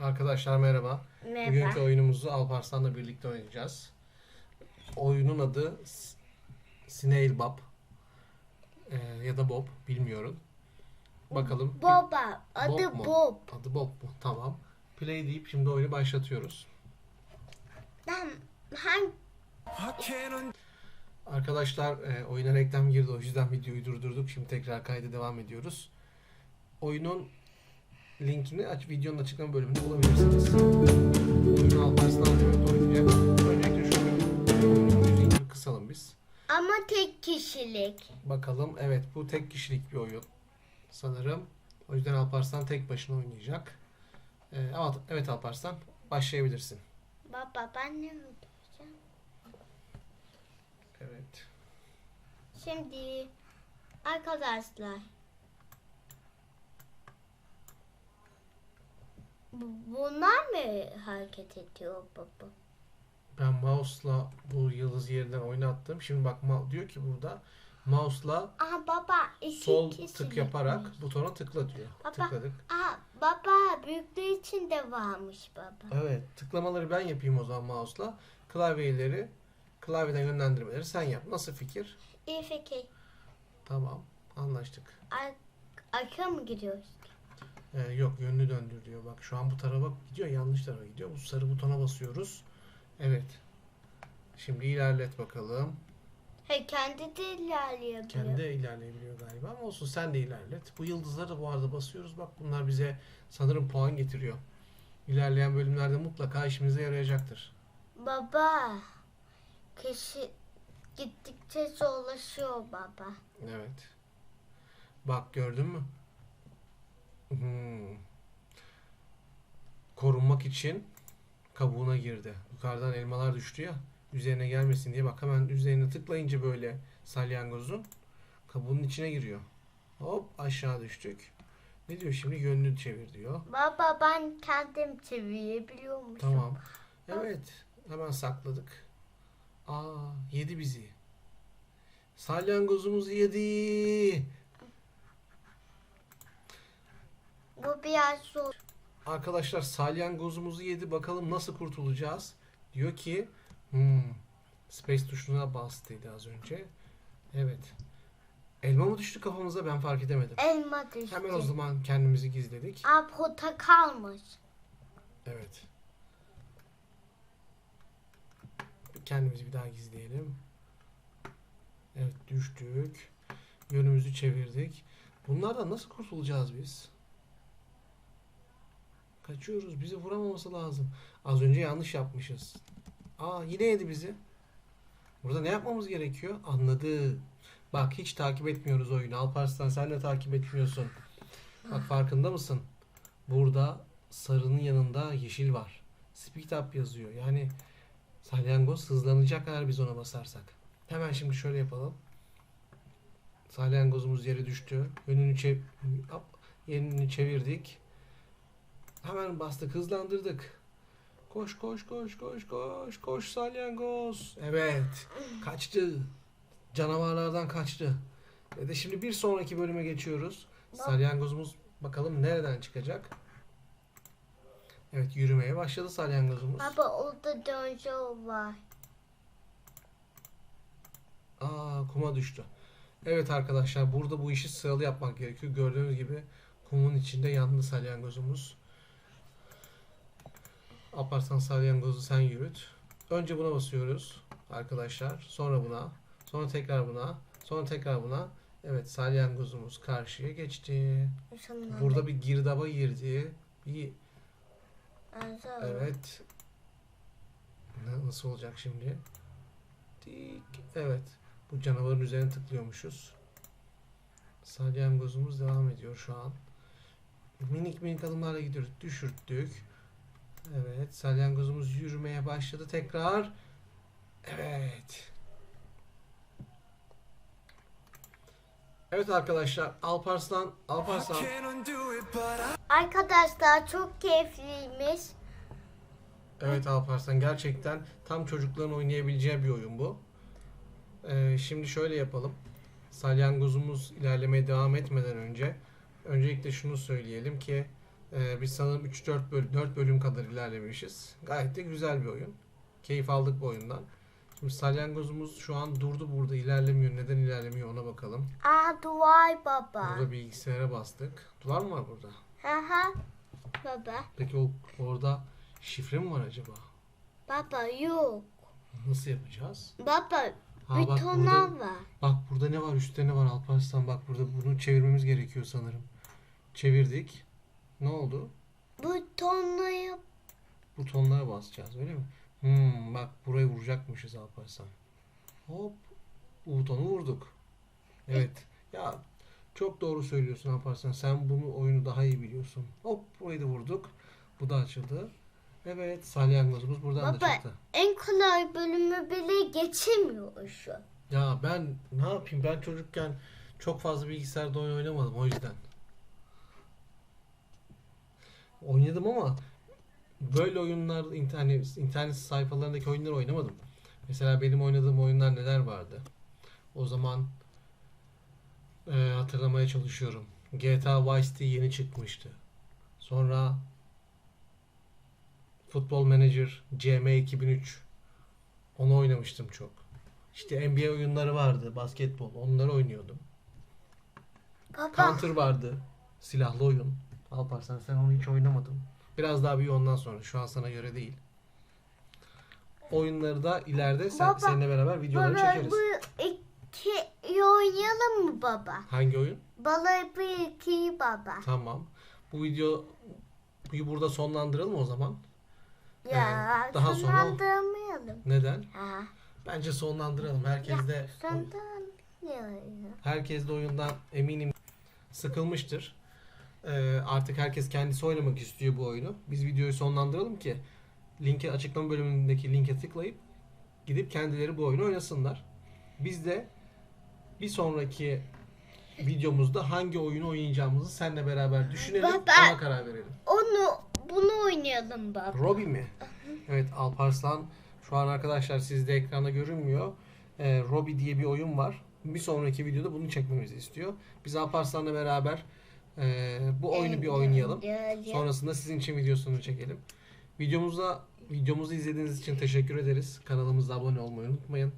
Arkadaşlar merhaba. Merhaba. Bugünkü oyunumuzu Alparslan'la birlikte oynayacağız. Oyunun adı Snail Bob. Ee, ya da Bob bilmiyorum. Bakalım. Boba. Adı Bob mu? Bob. Adı Bob mu? Tamam. Play deyip şimdi oyunu başlatıyoruz. Ben hangi Arkadaşlar e, oyuna reklam girdi o yüzden videoyu durdurduk. Şimdi tekrar kayda devam ediyoruz. Oyunun linkini aç videonun açıklama bölümünde bulabilirsiniz. Oyunu Alparslan evet oynayacak. Öncelikle şöyle müziğini kısalım biz. ama tek kişilik. Bakalım evet bu tek kişilik bir oyun sanırım. O yüzden Alparslan tek başına oynayacak. E, evet, evet Alparslan başlayabilirsin. Baba ben ne yapacağım? Evet. Şimdi arkadaşlar Bunlar mı hareket ediyor baba? Ben mouse'la bu yıldız yerinden oynattım. Şimdi bak diyor ki burada mouse'la Aha baba iki sol kişilik tık yaparak mi? butona tıkla diyor. Baba. Tıkladık. Aha baba büyüklüğü için de varmış baba. Evet. Tıklamaları ben yapayım o zaman mouse'la. Klavyeleri klavyeden yönlendirmeleri sen yap. Nasıl fikir? İyi fikir. Tamam. Anlaştık. Ar arka mı gidiyoruz? Ee, yok yönünü döndür diyor. Bak şu an bu tarafa gidiyor. Yanlış tarafa gidiyor. Bu sarı butona basıyoruz. Evet. Şimdi ilerlet bakalım. He kendi de ilerleyebiliyor. Kendi ilerleyebiliyor galiba ama olsun sen de ilerlet. Bu yıldızları da bu arada basıyoruz. Bak bunlar bize sanırım puan getiriyor. İlerleyen bölümlerde mutlaka işimize yarayacaktır. Baba, kişi gittikçe zorlaşıyor baba. Evet. Bak gördün mü? Hmm. Korunmak için kabuğuna girdi. Yukarıdan elmalar düştü ya. Üzerine gelmesin diye bak hemen üzerine tıklayınca böyle salyangozun kabuğunun içine giriyor. Hop aşağı düştük. Ne diyor şimdi? Yönünü çevir diyor. Baba ben kendim çevirebiliyormuşum. Tamam. Evet. Hemen sakladık. Aa yedi bizi. Salyangozumuzu yedi. Bu biraz zor. Arkadaşlar salyangozumuzu yedi. Bakalım nasıl kurtulacağız? Diyor ki hmm, space tuşuna bastıydı az önce. Evet. Elma mı düştü kafamıza ben fark edemedim. Elma düştü. Hemen o zaman kendimizi gizledik. Aa portakalmış. Evet. Kendimizi bir daha gizleyelim. Evet düştük. Yönümüzü çevirdik. Bunlardan nasıl kurtulacağız biz? Kaçıyoruz. Bizi vuramaması lazım. Az önce yanlış yapmışız. Aa yine yedi bizi. Burada ne yapmamız gerekiyor? Anladı. Bak hiç takip etmiyoruz oyunu. Alparslan sen de takip etmiyorsun. Bak farkında mısın? Burada sarının yanında yeşil var. Speed up yazıyor. Yani salyangoz hızlanacak eğer biz ona basarsak. Hemen şimdi şöyle yapalım. Salyangozumuz yere düştü. Yönünü çev yönünü çevirdik. Hemen bastık, hızlandırdık. Koş koş koş koş koş koş salyangoz. Evet. Kaçtı. Canavarlardan kaçtı. Ve de şimdi bir sonraki bölüme geçiyoruz. Salyangozumuz bakalım nereden çıkacak? Evet yürümeye başladı salyangozumuz. Baba orada dönüyor var. Aa kuma düştü. Evet arkadaşlar burada bu işi sıralı yapmak gerekiyor. Gördüğünüz gibi kumun içinde yandı salyangozumuz. Aparsan salyangozu sen yürüt. Önce buna basıyoruz arkadaşlar. Sonra buna. Sonra tekrar buna. Sonra tekrar buna. Evet salyangozumuz karşıya geçti. Şunları Burada bir girdaba girdi. Bir. Evet. Ne- Nasıl olacak şimdi? Tik. Evet. Bu canavarın üzerine tıklıyormuşuz. Salyangozumuz devam ediyor şu an. Minik minik adımlarla gidiyoruz. Düşürttük. Evet. Salyangozumuz yürümeye başladı tekrar. Evet. Evet arkadaşlar. Alparslan. Alparslan. Arkadaşlar çok keyifliymiş. Evet Alparslan gerçekten tam çocukların oynayabileceği bir oyun bu. Ee, şimdi şöyle yapalım. Salyangozumuz ilerlemeye devam etmeden önce öncelikle şunu söyleyelim ki Ee, biz sanırım 3-4 bölüm, 4 bölüm kadar ilerlemişiz. Gayet de güzel bir oyun. Keyif aldık bu oyundan. Şimdi salyangozumuz şu an durdu burada ilerlemiyor. Neden ilerlemiyor ona bakalım. Aa duvar baba. Burada bilgisayara bastık. Duvar mı var burada? Hı hı. Baba. Peki o orada şifre mi var acaba? Baba yok. Nasıl yapacağız? Baba Ha, bak butonlar burada, var. bak burada ne var? Üstte ne var Alparslan? Bak burada bunu çevirmemiz gerekiyor sanırım. Çevirdik. Ne oldu? Butonları Butonlara basacağız öyle mi? Hmm, bak burayı vuracakmışız Alparslan. Hop. Bu butonu vurduk. Evet. Ya çok doğru söylüyorsun Alparslan. Sen bunu oyunu daha iyi biliyorsun. Hop burayı da vurduk. Bu da açıldı. Evet salyangozumuz buradan da Baba. çıktı. en kolay bölümü bile geçemiyor şu. Ya ben ne yapayım? Ben çocukken çok fazla bilgisayarda oyun oynamadım o yüzden. Oynadım ama böyle oyunlar internet internet sayfalarındaki oyunları oynamadım. Mesela benim oynadığım oyunlar neler vardı? O zaman e, hatırlamaya çalışıyorum. GTA Vice City yeni çıkmıştı. Sonra Football Manager CM 2003 onu oynamıştım çok. İşte NBA oyunları vardı, basketbol. Onları oynuyordum. Baba. Counter vardı, silahlı oyun. Alparslan sen onu hiç oynamadın. Biraz daha büyü ondan sonra. Şu an sana göre değil. Oyunları da ileride sen, Baba, seninle beraber videoları Baba çekeriz. bu iki oynayalım mı baba? Hangi oyun? Balığı bir iki baba. Tamam. Bu video bu burada sonlandıralım o zaman. Ya Ee, daha sonra- sonlandırmayalım. Neden? Ha. Bence sonlandıralım. Herkes de Sonlandırmayalım. herkes de oyundan eminim sıkılmıştır. Ee, artık herkes kendisi oynamak istiyor bu oyunu. Biz videoyu sonlandıralım ki linki açıklama bölümündeki linke tıklayıp gidip kendileri bu oyunu oynasınlar. Biz de bir sonraki videomuzda hangi oyunu oynayacağımızı seninle beraber düşünelim. Baba. Ona karar verelim. Onu bunu oynayalım baba. Robbie mi? Evet Alparslan şu an arkadaşlar sizde ekranda görünmüyor. Ee, Robbie diye bir oyun var. Bir sonraki videoda bunu çekmemizi istiyor. Biz Alparslan'la beraber e, bu oyunu bir oynayalım. Sonrasında sizin için videosunu çekelim. Videomuza videomuzu izlediğiniz için teşekkür ederiz. Kanalımıza abone olmayı unutmayın.